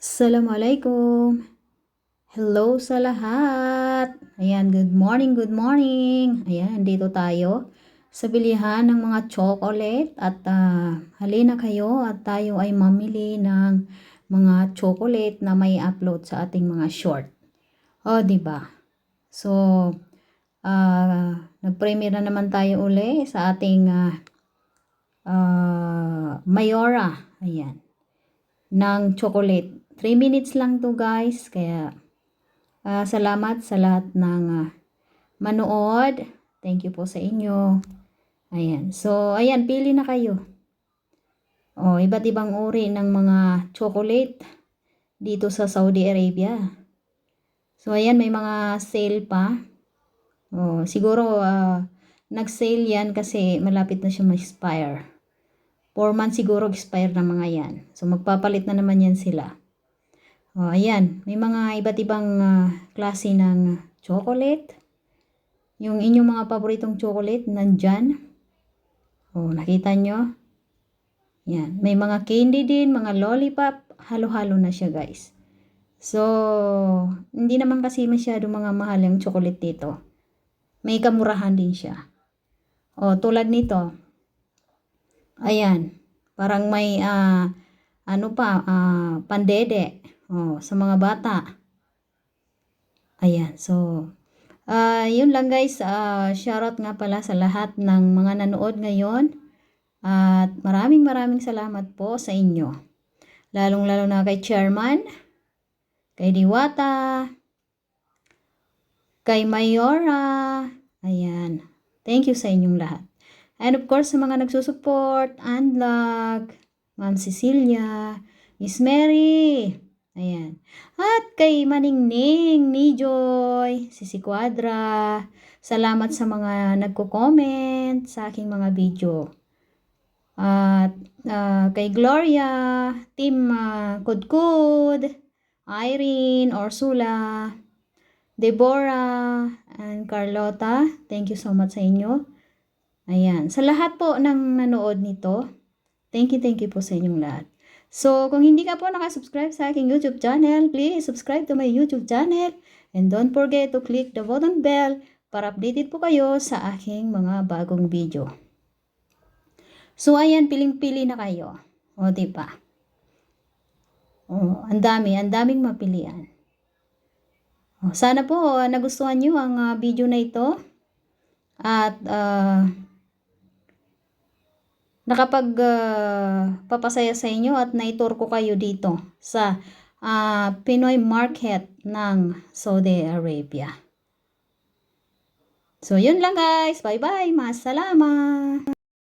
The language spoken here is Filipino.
Assalamualaikum. Hello sa lahat. Ayan, good morning, good morning. Ayan, dito tayo sa bilihan ng mga chocolate at ah, halina kayo at tayo ay mamili ng mga chocolate na may upload sa ating mga short. O, di ba? So, ah, nag-premiere na naman tayo uli sa ating ah, ah, Mayora. Ayan ng chocolate. 3 minutes lang to guys. Kaya ah, salamat sa lahat ng ah, manood. Thank you po sa inyo. Ayan. So, ayan, pili na kayo. O, iba't ibang uri ng mga chocolate dito sa Saudi Arabia. So, ayan, may mga sale pa. O, siguro, ah, nag-sale yan kasi malapit na siya ma-expire. 4 months siguro expire na mga yan. So, magpapalit na naman yan sila. O, ayan. May mga iba't ibang ah, klase ng chocolate. Yung inyong mga paboritong chocolate, nandyan. O, nakita nyo? Yan. May mga candy din, mga lollipop. Halo-halo na siya, guys. So, hindi naman kasi masyado mga mahal yung chocolate dito. May kamurahan din siya. O, tulad nito. Ayan. Parang may ah, ano pa, ah, pandede. Oh, sa mga bata. Ayan. So, ah, yun lang guys. Ah, shoutout nga pala sa lahat ng mga nanood ngayon. At maraming maraming salamat po sa inyo. Lalong-lalo na kay Chairman, kay Diwata, kay Mayora. Ayan. Thank you sa inyong lahat. And of course, sa mga nagsusupport, Unlock, Ma'am Cecilia, Miss Mary, ayan. At kay Maningning, ni Joy, Sisi Quadra, salamat sa mga nagko-comment sa aking mga video. At ah, kay Gloria, Team uh, Irene, Ursula, Deborah, and Carlota, thank you so much sa inyo. Ayan. Sa lahat po ng nanood nito, thank you, thank you po sa inyong lahat. So, kung hindi ka po nakasubscribe sa aking YouTube channel, please subscribe to my YouTube channel. And don't forget to click the button bell para updated po kayo sa aking mga bagong video. So, ayan, piling-pili na kayo. O, di ba? O, ang dami, ang daming mapilian. O, sana po ah, nagustuhan nyo ang ah, video na ito. At, ah, nakapag papasaya sa inyo at naitur ko kayo dito sa ah, Pinoy market ng Saudi Arabia. So, yun lang guys. Bye-bye. Masalama.